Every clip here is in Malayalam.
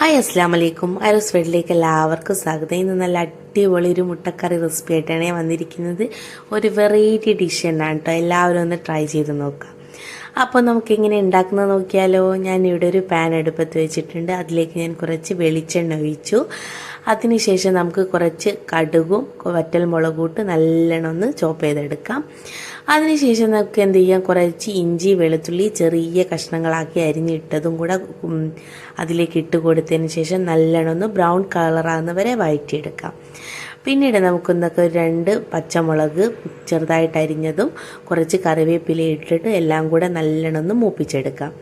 ഹായ് അസ്സാം വലൈക്കും ഐറോസ് വീട്ടിലേക്ക് എല്ലാവർക്കും സ്വാഗതം. ഇന്ന് നല്ല അടിപൊളി ഒരു മുട്ടക്കറി റെസിപ്പി ആയിട്ടാണ് ഞാൻ വന്നിരിക്കുന്നത്. ഒരു വെറൈറ്റി ഡിഷ് തന്നെയാണ് കേട്ടോ എല്ലാവരും ഒന്ന് ട്രൈ ചെയ്ത് നോക്കാം. അപ്പോൾ നമുക്ക് എങ്ങനെ ഉണ്ടാക്കുന്നത് നോക്കിയാലോ? ഞാൻ ഇവിടെ ഒരു പാൻ അടുപ്പത്ത് വെച്ചിട്ടുണ്ട്. അതിലേക്ക് ഞാൻ കുറച്ച് വെളിച്ചെണ്ണ ഒഴിച്ചു. അതിനുശേഷം നമുക്ക് കുറച്ച് കടുകും വറ്റൽ മുളകൂട്ട് നല്ലോണം ഒന്ന് ചോപ്പ് ചെയ്തെടുക്കാം. അതിനുശേഷം നമുക്ക് എന്ത് ചെയ്യാം? കുറച്ച് ഇഞ്ചി വെളുത്തുള്ളി ചെറിയ കഷ്ണങ്ങളാക്കി അരിഞ്ഞിട്ടതും കൂടെ അതിലേക്ക് ഇട്ട് കൊടുത്തതിന് ശേഷം നല്ലോണം ഒന്ന് ബ്രൗൺ കളറാകുന്ന വരെ വഴറ്റിയെടുക്കാം. പിന്നീട് നമുക്കെന്തൊക്കെ ഒരു രണ്ട് പച്ചമുളക് ചെറുതായിട്ട് അരിഞ്ഞതും കുറച്ച് കറിവേപ്പില ഇട്ടിട്ട് എല്ലാം കൂടെ നല്ലോണം ഒന്ന് മൂപ്പിച്ചെടുക്കാം.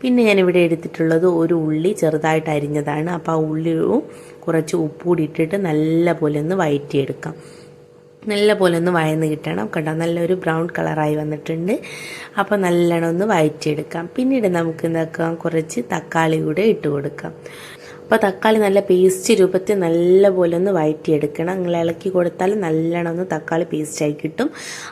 പിന്നെ ഞാനിവിടെ എടുത്തിട്ടുള്ളത് ഒരു ഉള്ളി ചെറുതായിട്ട് അരിഞ്ഞതാണ്. അപ്പോൾ ആ ഉള്ളിയും കുറച്ച് ഉപ്പുകൂടി ഇട്ടിട്ട് നല്ല പോലെ ഒന്ന് വഴറ്റിയെടുക്കാം നല്ല പോലെ ഒന്ന് വഴന്ന് കിട്ടണം. കണ്ടോ? നല്ലൊരു ബ്രൗൺ കളറായി വന്നിട്ടുണ്ട്. അപ്പോൾ നല്ലോണം ഒന്ന് വഴറ്റിയെടുക്കാം പിന്നീട് നമുക്ക് എന്താക്കാം കുറച്ച് തക്കാളി കൂടെ ഇട്ട് കൊടുക്കാം. അപ്പോൾ തക്കാളി നല്ല പേസ്റ്റ് രൂപത്തിൽ നല്ല പോലെ ഒന്ന് വഴറ്റിയെടുക്കണം നിങ്ങൾ ഇളക്കി കൊടുത്താൽ നല്ലോണം ഒന്ന് തക്കാളി പേസ്റ്റായി കിട്ടും.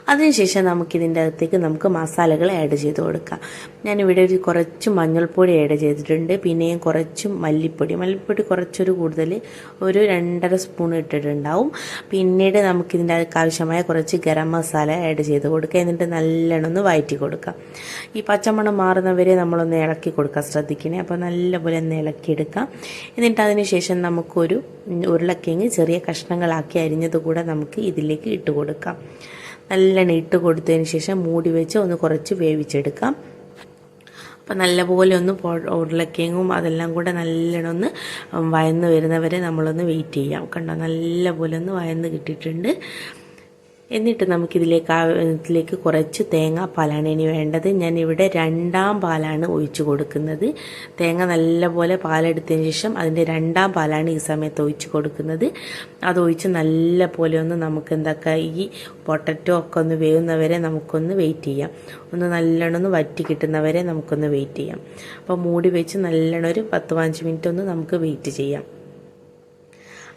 അതിനുശേഷം നമുക്കിതിന്റെ അകത്തേക്ക് നമുക്ക് മസാലകൾ ആഡ് ചെയ്ത് കൊടുക്കാം. ഞാനിവിടെ ഒരു കുറച്ച് മഞ്ഞൾപ്പൊടി ആഡ് ചെയ്തിട്ടുണ്ട്. പിന്നെയും കുറച്ച് മല്ലിപ്പൊടി. മല്ലിപ്പൊടി കുറച്ചൊരു കൂടുതൽ ഒരു രണ്ടര സ്പൂൺ ഇട്ടിട്ടുണ്ടാവും. പിന്നീട് നമുക്കിതിന്റെ അകത്ത് ആവശ്യമായ കുറച്ച് ഗരം മസാല ആഡ് ചെയ്ത് കൊടുക്കുക എന്നിട്ട് നല്ലോണം ഒന്ന് വഴറ്റി കൊടുക്കാം. ഈ പച്ചമണം മാറുന്നവരെ നമ്മളൊന്ന് ഇളക്കി കൊടുക്കാൻ ശ്രദ്ധിക്കണേ. അപ്പോൾ നല്ലപോലെ ഒന്ന് ഇളക്കിയെടുക്കാം. എന്നിട്ട് അതിന് ശേഷം നമുക്കൊരു ഉരുളക്കിഴങ്ങ് ചെറിയ കഷ്ണങ്ങളാക്കി അരിഞ്ഞത് കൂടെ നമുക്ക് ഇതിലേക്ക് ഇട്ട് കൊടുക്കാം. നല്ലോണം ഇട്ട് കൊടുത്തതിന് ശേഷം മൂടി വെച്ച് ഒന്ന് കുറച്ച് വേവിച്ചെടുക്കാം. അപ്പം നല്ലപോലെ ഒന്ന് ഉരുളക്കിഴങ്ങും അതെല്ലാം കൂടെ നല്ലോണം ഒന്ന് വയന്ന് വരുന്നവരെ നമ്മളൊന്ന് വെയിറ്റ് ചെയ്യാം. കണ്ടോ? നല്ലപോലെ ഒന്ന് വയന്ന് കിട്ടിയിട്ടുണ്ട്. എന്നിട്ട് നമുക്കിതിലേക്ക് ഇതിലേക്ക് കുറച്ച് തേങ്ങാപ്പാലാണ് ഇനി വേണ്ടത്. ഞാൻ ഇവിടെ രണ്ടാം പാലാണ് ഒഴിച്ചു കൊടുക്കുന്നത്. തേങ്ങ നല്ലപോലെ പാലെടുത്തതിന് ശേഷം അതിന്റെ രണ്ടാം പാലാണ് ഈ സമയത്ത് ഒഴിച്ചു കൊടുക്കുന്നത്. അത് ഒഴിച്ച് നല്ല പോലെ ഒന്ന് നമുക്ക് എന്താക്കുക ഈ പൊട്ടറ്റോ ഒക്കെ ഒന്ന് വേവുന്നവരെ നമുക്കൊന്ന് വെയിറ്റ് ചെയ്യാം. ഒന്ന് നല്ലോണം ഒന്ന് വറ്റി കിട്ടുന്നവരെ നമുക്കൊന്ന് വെയിറ്റ് ചെയ്യാം. അപ്പോൾ മൂടി വെച്ച് നല്ലോണം ഒരു പത്ത് പതിനഞ്ച് മിനിറ്റ് ഒന്ന് നമുക്ക് വെയിറ്റ് ചെയ്യാം.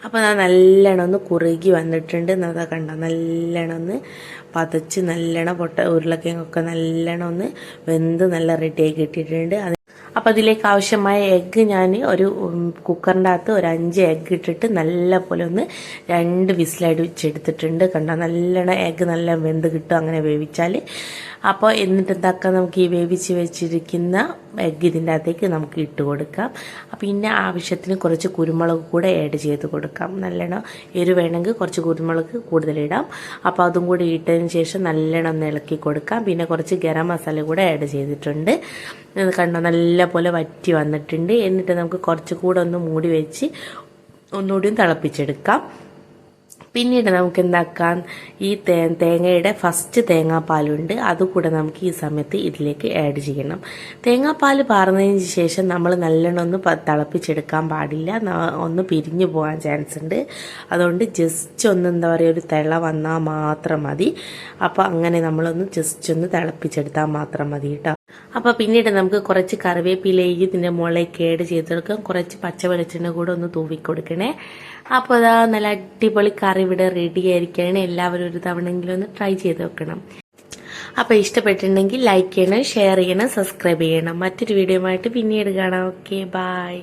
അപ്പോൾ അത് നല്ലോണം ഒന്ന് കുറുകി വന്നിട്ടുണ്ട്. അതാ കണ്ട? നല്ലോണം ഒന്ന് പതച്ച് നല്ലോണം പൊട്ട ഉരുളക്കിഴങ്ങൊക്കെ നല്ലോണം ഒന്ന് വെന്ത് നല്ല റെഡിയായി കിട്ടിയിട്ടുണ്ട്. അപ്പോൾ അതിലേക്ക് ആവശ്യമായ എഗ്ഗ് ഞാൻ ഒരു കുക്കറിന്റെ അകത്ത് ഒരു അഞ്ച് എഗ്ഗ് ഇട്ടിട്ട് നല്ല പോലെ ഒന്ന് രണ്ട് വിസിലടിച്ചെടുത്തിട്ടുണ്ട് കണ്ട? നല്ലോണം എഗ്ഗ് നല്ല വെന്ത് കിട്ടും അങ്ങനെ വേവിച്ചാൽ അപ്പോൾ എന്നിട്ട് എന്താക്കാം? നമുക്ക് ഈ വേവിച്ച് വെച്ചിരിക്കുന്ന എഗ്ഗ് ഇതിന്റെ അകത്തേക്ക് നമുക്ക് ഇട്ട് കൊടുക്കാം. പിന്നെ ആവശ്യത്തിന് കുറച്ച് കുരുമുളക് കൂടെ ആഡ് ചെയ്ത് കൊടുക്കാം. നല്ലോണം എരിവേണമെങ്കിൽ കുറച്ച് കുരുമുളക് കൂടുതലിടാം അപ്പോൾ അതും കൂടി ഇട്ടതിന് ശേഷം നല്ലോണം ഒന്ന് ഇളക്കി കൊടുക്കാം. പിന്നെ കുറച്ച് ഗരം മസാല കൂടെ ആഡ് ചെയ്തിട്ടുണ്ട്. കണ്ടോ നല്ല പോലെ വറ്റി വന്നിട്ടുണ്ട്. എന്നിട്ട് നമുക്ക് കുറച്ച് കൂടെ ഒന്ന് മൂടി വെച്ച് ഒന്നുകൂടി തിളപ്പിച്ചെടുക്കാം. പിന്നീട് നമുക്ക് എന്താക്കാം ഈ തേ തേങ്ങയുടെ ഫസ്റ്റ് തേങ്ങാപ്പാലുണ്ട്. അതുകൂടെ നമുക്ക് ഈ സമയത്ത് ഇതിലേക്ക് ആഡ് ചെയ്യണം. തേങ്ങാപ്പാൽ പാർന്നതിന് ശേഷം നമ്മൾ നല്ലോണം ഒന്ന് തിളപ്പിച്ചെടുക്കാൻ പാടില്ല. ഒന്ന് പിരിഞ്ഞു പോകാൻ ചാൻസ് ഉണ്ട്. അതുകൊണ്ട് ജസ്റ്റ് ഒന്ന് എന്താ പറയുക ഒരു തിള വന്നാൽ മാത്രം മതി. അപ്പോൾ അങ്ങനെ നമ്മളൊന്ന് ജസ്റ്റ് ഒന്ന് തിളപ്പിച്ചെടുത്താൽ മാത്രം മതി കേട്ടോ. അപ്പോൾ പിന്നീട് നമുക്ക് കുറച്ച് കറിവേപ്പിലേക്ക് ഇതിന്റെ മുളെ കേട് ചെയ്തെടുക്കാം കുറച്ച് പച്ച വെളിച്ചെണ്ണ കൂടെ ഒന്ന് തൂവി കൊടുക്കണേ. അപ്പോൾ അതാ നല്ല അടിപൊളി കറി ഇവിടെ റെഡി ആയിരിക്കുകയാണ് എല്ലാവരും ഒരു തവണയെങ്കിലും ഒന്ന് ട്രൈ ചെയ്ത് വെക്കണം അപ്പോൾ ഇഷ്ടപ്പെട്ടിട്ടുണ്ടെങ്കിൽ ലൈക്ക് ചെയ്യണം ഷെയർ ചെയ്യണം സബ്സ്ക്രൈബ് ചെയ്യണം. മറ്റൊരു വീഡിയോ ആയിട്ട് പിന്നീട് കാണാം. Okay bye